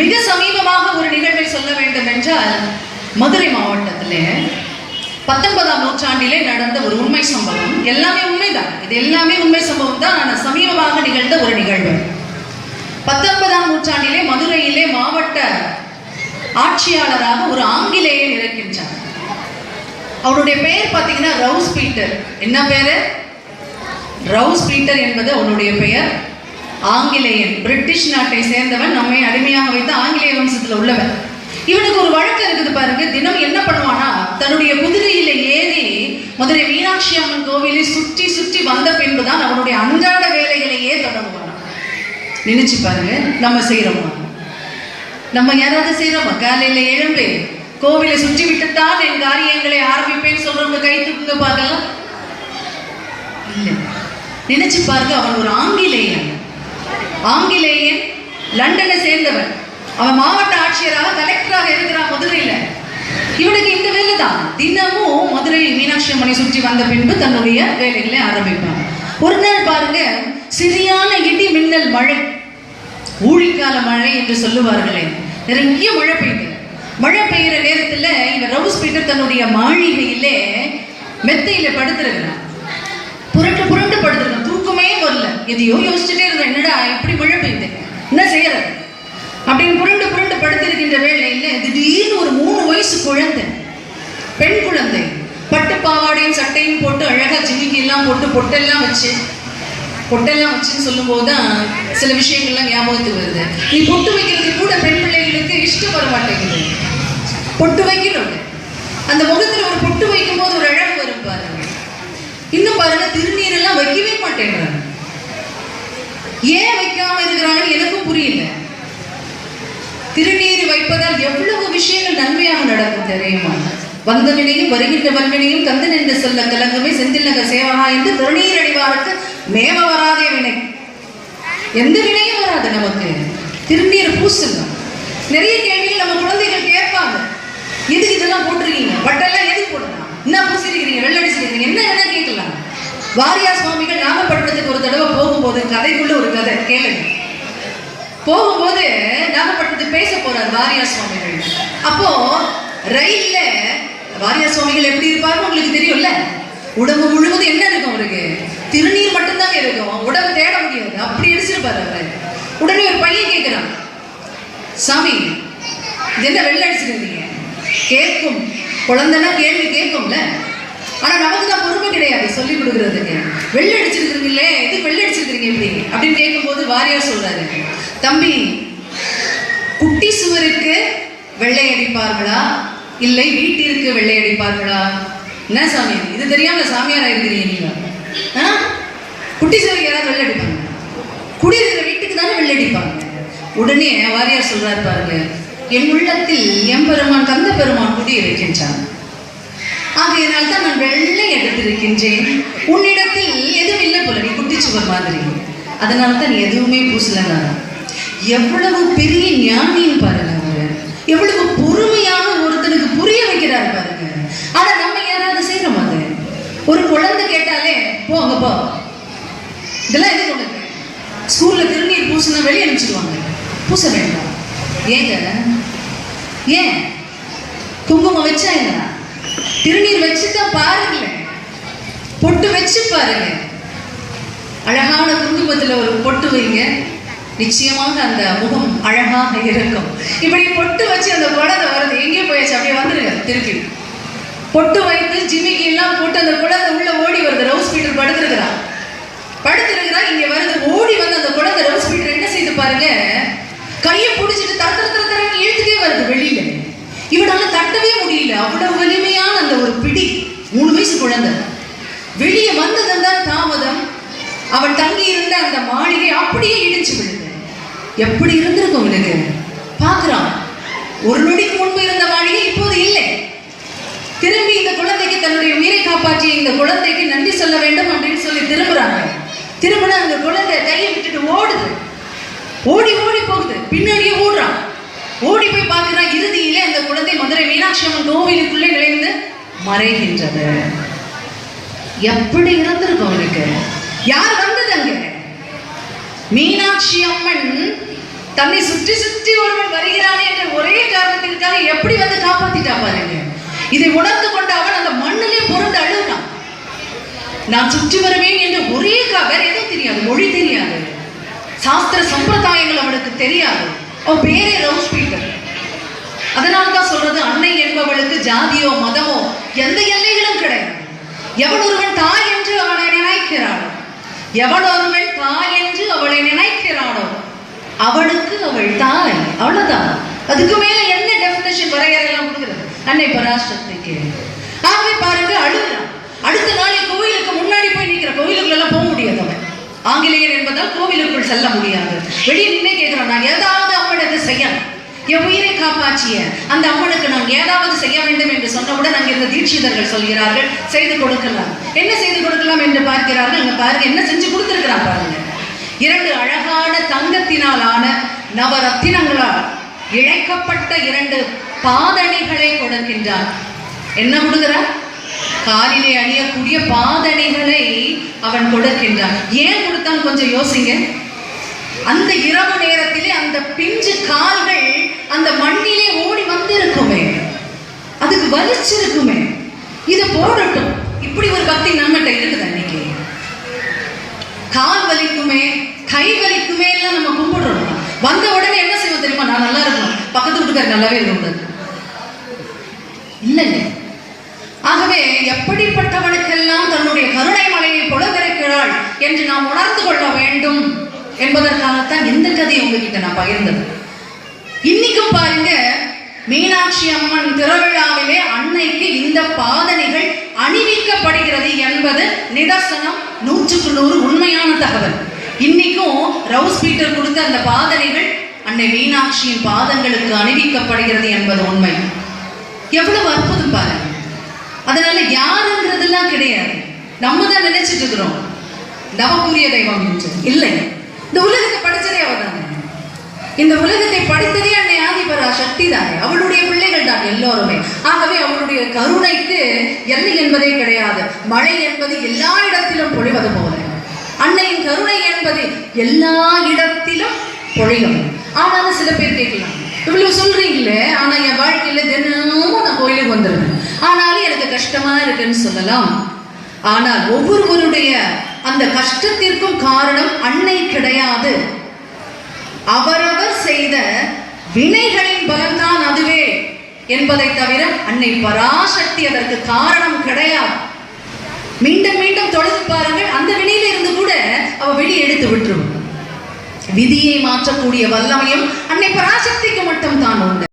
மிக சமீபமாக ஒரு நிகழ்வை சொல்ல வேண்டும் என்றால் மதுரை மாவட்டத்திலே பத்தொன்பதாம் நூற்றாண்டிலே நடந்த ஒரு உண்மை சம்பவம். எல்லாமே உண்மைதான். இது எல்லாமே உண்மை சம்பவம் தான். ஆனால் சமீபமாக நிகழ்ந்த ஒரு நிகழ்வு. பத்தொன்பதாம் நூற்றாண்டிலே மதுரையிலே மாவட்ட ஆட்சியாளராக ஒரு ஆங்கிலேயர் இருக்கின்றார். அவருடைய பெயர் பார்த்தீங்கன்னா ரவுஸ் பீட்டர். என்ன பேரு ரவுஸ் பீட்டர் என்பது அவனுடைய பெயர். ஆங்கிலேயன் பிரிட்டிஷ் நாட்டை சேர்ந்தவன் நம்மை அடிமையாக வைத்து ஆங்கிலேய வம்சத்தில் உள்ளவன். இவனுக்கு ஒரு வழக்கு இருக்குது பாருங்க தினம் என்ன பண்ணுவானா தன்னுடைய குதிரையில ஏறி மதுரை மீனாட்சி அம்மன் கோவிலை சுற்றி சுற்றி வந்த பின்புதான் அவனுடைய அன்றாட வேலைகளையே தொடங்குவானா. நினைச்சு பாருங்க நம்ம செய்யறோமா நம்ம யாராவது செய்யறோமா காலையில எழும்பு கோவிலை சுற்றி விட்டுத்தான் என் காரியங்களை ஆரம்பிப்பேன் சொல்றவங்க கை தூக்குங்க பார்க்கலாம். நினைச்சு பாருங்க அவன் ஒரு ஆங்கிலேயன். ஆங்கிலேயன் லண்டனை சேர்ந்தவன். அவன் மாவட்ட ஆட்சியராக கலெக்டராக இருக்கிறான் மதுரையில. இவனுக்கு இந்த வேலை தான் தினமும் மதுரை மீனாட்சி அம்மனை சுற்றி வந்த பின்பு தன்னுடைய வேலைகளை ஆரம்பிப்பான். ஒரு நாள் பாருங்க சரியான இடி மின்னல் மழை. ஊழிக்கால மழை என்று சொல்லுவார்களே. நிறைய மழை பெய்யுது மழை பெய்யுற நேரத்துல இவன் ரவுஸ் பீட்டர் தன்னுடைய மாளிகையிலே மெத்தையில படுத்திருக்கிறான். புரண்டு புரண்டு படுத்திருக்கான் தூக்கமே வரல. எதையோ யோசிச்சுட்டே இருந்தேன். என்னடா இப்படி மழை பெய்யுது என்ன செய்யறது? அப்படின்னு புரண்டு புரண்டு படுத்திருக்கின்ற வேளையில திடீர்னு ஒரு மூணு வயசு குழந்தை பெண் குழந்தை பட்டு பாவாடையும் சட்டையும் போட்டு அழகா ஜிமிக்கி எல்லாம் போட்டு பொட்டெல்லாம் வச்சு பொட்டெல்லாம் வச்சுன்னு சொல்லும் தான் சில விஷயங்கள்லாம் ஞாபகத்துக்கு வருது. நீ பொட்டு வைக்கிறதுக்கு கூட பெண் பிள்ளைகளுக்கு இஷ்டம் வர மாட்டேங்குது. பொட்டு வைக்கணும் அந்த முகத்துல ஒரு பொட்டு வைக்கும் போது ஒரு அழகு வரும் பாருங்க. இன்னும் பாருங்க திருநீர் எல்லாம் வைக்கவே மாட்டேங்கிறாங்க. ஏன் வைக்காம இருக்கிறாங்கன்னு எனக்கும் புரியல. திருநீர் வைப்பதால் எவ்வளவு விஷயங்கள் நன்மையாக நடக்கும் தெரியுமா? வந்த வினையும் வருகின்ற வல்வினையும் தந்தன் என்று சொல்ல கலங்கமே செந்தில் நகர் சேவகா என்று திருநீர் அடிவாருக்கு மேவ வராதே வினை. எந்த வினையும் வராது நமக்கு. திருநீர் பூசுங்க. நிறைய கேள்விகள் நம்ம குழந்தைகள் கேட்பாங்க. எதுக்கு இதெல்லாம் போட்டிருக்கீங்க? பட்டெல்லாம் எதுக்கு போடலாம் என்ன பூசிருக்கிறீங்க? வெள்ளடிச்சிருக்கீங்க என்ன என்ன கேட்கலாம்? வாரியார் சுவாமிகள் நாகப்பட்டினத்துக்கு ஒரு தடவை போகும்போது கதைக்குள்ள ஒரு கதை கேளுங்க. போகும்போது நாகப்பட்டினத்துக்கு பேச போறார் வாரியார் சுவாமிகள். அப்போ ரயில்ல வாரியார் சுவாமிகள் எப்படி இருப்பாருன்னு உங்களுக்கு தெரியும்ல? உடம்பு முழுவதும் என்ன இருக்கும் அவருக்கு? திருநீர் மட்டும்தாங்க இருக்கும். உடம்பு தேட முடியாது. அப்படி அடிச்சிருப்பாரு அவரு. உடனே ஒரு பையன் கேட்கிறான் சாமி இது என்ன வெள்ளை அடிச்சிருந்தீங்க கேட்கும். குழந்தைனா கேள்வி கேட்கும்ல. ஆனா நமக்கு தான் பொறுமை கிடையாது. சொல்லி கொடுக்குறதுங்க வெள்ளை அடிச்சிருக்கிறீங்களே இது வெள்ளை அடிச்சிருக்கிறீங்க இப்படி? அப்படின்னு கேட்கும்போது வாரியார் சொல்றாரு. தம்பி குட்டி சுவருக்கு வெள்ளை அடிப்பார்களா இல்லை வீட்டிற்கு வெள்ளை அடிப்பார்களா என்ன சாமி? இது தெரியாம சாமியாரா இருக்கிறீங்க நீங்க? ஆ? குட்டி சுவருக்கு யாராவது வெள்ளை அடிப்பாங்க குடியிருக்கிற வீட்டுக்கு தானே வெள்ளை அடிப்பாங்க உடனே வாரியார் சொல்றாரு பாருங்க என் உள்ளத்தில் எம்பெருமான் தந்த பெருமான் குடியிருக்கின்றான். ஆகையினால் தான் நான் வெள்ளை எடுத்திருக்கின்றேன். உன்னிடத்தில் எதுவும் இல்லை போல நீ குட்டிச்சுவர் மாதிரி. அதனால தான் நீ எதுவுமே நான். எவ்வளவு பெரிய ஞானின்னு பாருங்க அவர். எவ்வளவு பொறுமையாக ஒருத்தனுக்கு புரிய வைக்கிறாரு பாருங்க. ஆனா நம்ம யாராவது செய்யறோம் அது ஒரு குழந்தை கேட்டாலே போ அங்க போ. இதெல்லாம் எது உனக்கு ஸ்கூல்ல திருநீர் பூசினா வெளியே அனுப்பிச்சிடுவாங்க. பூச வேண்டாம். ஏங்க? ஏன்? குங்குமம் வச்சா என்ன? திருநீர் வச்சுதான் பாருங்களேன் பொட்டு வச்சு பாருங்க. அழகான குங்குமத்துல ஒரு பொட்டு வைங்க. நிச்சயமாக அந்த முகம் அழகாக இருக்கும். இப்படி பொட்டு வச்சு அந்த குழந்தை வருது. எங்கேயும் போயாச்சு. அப்படியே வந்துருங்க திருப்பி. பொட்டு வைத்து ஜிமிக்கி எல்லாம் போட்டு அந்த குழந்தை உள்ள ஓடி வருது. ரவுஸ் பீட்டர் படுத்திருக்கிறான் படுத்திருக்கிறா இங்க வருது. ஓடி வந்து அந்த குழந்தை ரவுஸ் பீட்டர் என்ன செய்து பாருங்க? கையை பிடிச்சிட்டு தர தர தர இழுத்துட்டே வருது வெளியில. இவனால தட்டவே முடியல. அவ்வளவு வலிமையான மூணு வெளியே வந்ததும் தான் தாமதம். அவன் தங்கி இருந்த அந்த மாளிகை அப்படியே இடிச்சு விழுது எப்படி இருந்திருக்கும் இவனுக்கு பார்க்கறான் ஒரு நொடிக்கு முன்பு இருந்த மாளிகை இப்போது இல்லை. திரும்பி இந்த குழந்தைக்கு தன்னுடைய உயிரை காப்பாற்றி இந்த குழந்தைக்கு நன்றி சொல்ல வேண்டும் அப்படின்னு சொல்லி திரும்புறாங்க. திரும்பினா அந்த குழந்தை கையை விட்டுட்டு ஓடுது. ஓடி ஓடி போகுது. பின்னாடியே ஓடுறான். ஓடி போய் பார்க்கிறான் இறுதியிலே அந்த குழந்தை மதுரை மீனாட்சி அம்மன் கோவிலுக்குள்ளே நுழைந்து மறைகின்றது. எப்படி இருந்திருக்கும் அவனுக்கு? யார் வந்தது அங்க? மீனாட்சி அம்மன் தன்னை சுற்றி சுற்றி ஒருவன் ஒரே காரணத்திற்காக எப்படி வந்து காப்பாத்திட்டா பாருங்க. இதை உணர்ந்து கொண்ட அவன் அந்த மண்ணிலே பொருந்து அழுகிறான் நான் சுற்றி வருவேன் என்று ஒரே வேற எதுவும் தெரியாது மொழி தெரியாது. சாஸ்திர சம்பிரதாயங்கள் அவனுக்கு தெரியாது. அவன் பேரே ரவுஸ் பீட்டர். அதனால தான் சொல்றது அன்னை என்பவளுக்கு ஜாதியோ மதமோ எந்த எல்லைகளும் கிடையாது. எவன் ஒருவன் தாய் என்று அவளை நினைக்கிறானோ? எவன் ஒருவன் தாய் என்று அவளை நினைக்கிறானோ? அவளுக்கு அவள் தாய் அவ்வளவுதான். அதுக்கு மேல என்ன டெபினேஷன் வரையறையெல்லாம் கொடுக்குறது? அன்னை பராசக்திக்கு ஆகவே பாருங்க அழுகிறான் அடுத்த நாள் கோவிலுக்கு முன்னாடி போய் நிற்கிற கோவிலுக்குள்ள எல்லாம் போக முடியாது அவன். ஆங்கிலேயர் என்பதால் கோவிலுக்குள் செல்ல முடியாது. வெளியே நின்று கேட்கிறான் நான் ஏதாவது அவனுக்கு செய்யணும். என் உயிரை காப்பாற்றிய அந்த அம்மனுக்கு நாம் ஏதாவது செய்ய வேண்டும் என்று சொன்னவுடன் அங்கிருந்த தீட்சிதர்கள் சொல்கிறார்கள் செய்து கொடுக்கலாம். என்ன செய்து கொடுக்கலாம்? என்று பார்க்கிறார்கள். அங்க பாருங்க என்ன செஞ்சு கொடுத்துருக்கிறான் பாருங்க. இரண்டு அழகான தங்கத்தினால் ஆன நவரத்தினங்களால் இழைக்கப்பட்ட இரண்டு பாதணிகளை கொடுக்கின்றார் என்ன கொடுக்கிறார் காலிலே அணியக்கூடிய பாதணிகளை அவன் கொடுக்கின்றான். ஏன் கொடுத்தான் கொஞ்சம் யோசிங்க. அந்த இரவு நேரத்திலே அந்த பிஞ்சு கால்கள் அந்த மண்ணிலே ஓடி வந்திருக்குமே. அதுக்கு வலிச்சிருக்குமே. இதை போடட்டும். இப்படி ஒரு பக்தி நம்மகிட்ட இருக்குது அன்னைக்கு. கால் வலிக்குமே கை வலிக்குமே எல்லாம் நம்ம கும்பிடுறோம். வந்த உடனே என்ன செய்வோம் தெரியுமா? நான் நல்லா இருக்கணும். பக்கத்து வீட்டுக்காரர் நல்லாவே இருக்கக்கூடாது இல்லை ஆகவே எப்படிப்பட்டவனுக்கெல்லாம் தன்னுடைய கருணை மலையை பொழுதிருக்கிறாள் என்று நாம் உணர்ந்து கொள்ள வேண்டும். என்பதற்காகத்தான் இந்த கதையை உங்ககிட்ட நான் பகிர்ந்தது. இன்னைக்கும் பாருங்க மீனாட்சி அம்மன் திருவிழாவிலே அன்னைக்கு இந்த பாதனைகள் அணிவிக்கப்படுகிறது என்பது நிதர்சனம் நூற்றுக்கு நூறு உண்மையான தகவல். இன்னைக்கும் ரவுஸ் பீட்டர் கொடுத்த அந்த பாதனைகள் அன்னை மீனாட்சியின் பாதங்களுக்கு அணிவிக்கப்படுகிறது என்பது உண்மை. எவ்வளவு அற்புதம் பாருங்க. அதனால யாருங்கிறதெல்லாம் கிடையாது. நம்ம தான் நினைச்சிட்டு இருக்கிறோம். நவபூரிய தெய்வம் என்று. இல்லை. இந்த உலகத்தை படிச்சதே அவ தானே இந்த உலகத்தை படித்ததே அன்னை ஆதிபரா சக்தி தானே அவளுடைய பிள்ளைகள் தான் எல்லோருமே. ஆகவே அவளுடைய கருணைக்கு எல்லை என்பதே கிடையாது. மழை என்பது எல்லா இடத்திலும் பொழிவது போல. அன்னையின் கருணை என்பது எல்லா இடத்திலும் பொழியும். ஆனாலும் சில பேர் கேட்கலாம். இவ்வளவு சொல்றீங்களே ஆனா என் வாழ்க்கையில தினமும் நான் கோயிலுக்கு வந்துருவேன் ஆனாலும் எனக்கு கஷ்டமா இருக்குன்னு சொல்லலாம். ஆனால் ஒவ்வொருவருடைய அந்த கஷ்டத்திற்கும் காரணம் அன்னை கிடையாது. அவரவர் செய்த வினைகளின் பலன்தான் அதுவே என்பதை தவிர அன்னை பராசக்தி அதற்கு காரணம் கிடையாது. மீண்டும் மீண்டும் தொழுது பாருங்கள் அந்த வினையில இருந்து கூட அவ வெளியே எடுத்து விட்டுருவோம் விதியை மாற்றக்கூடிய வல்லமையும் அன்னை பராசக்திக்கு மட்டும் தான் உண்டு.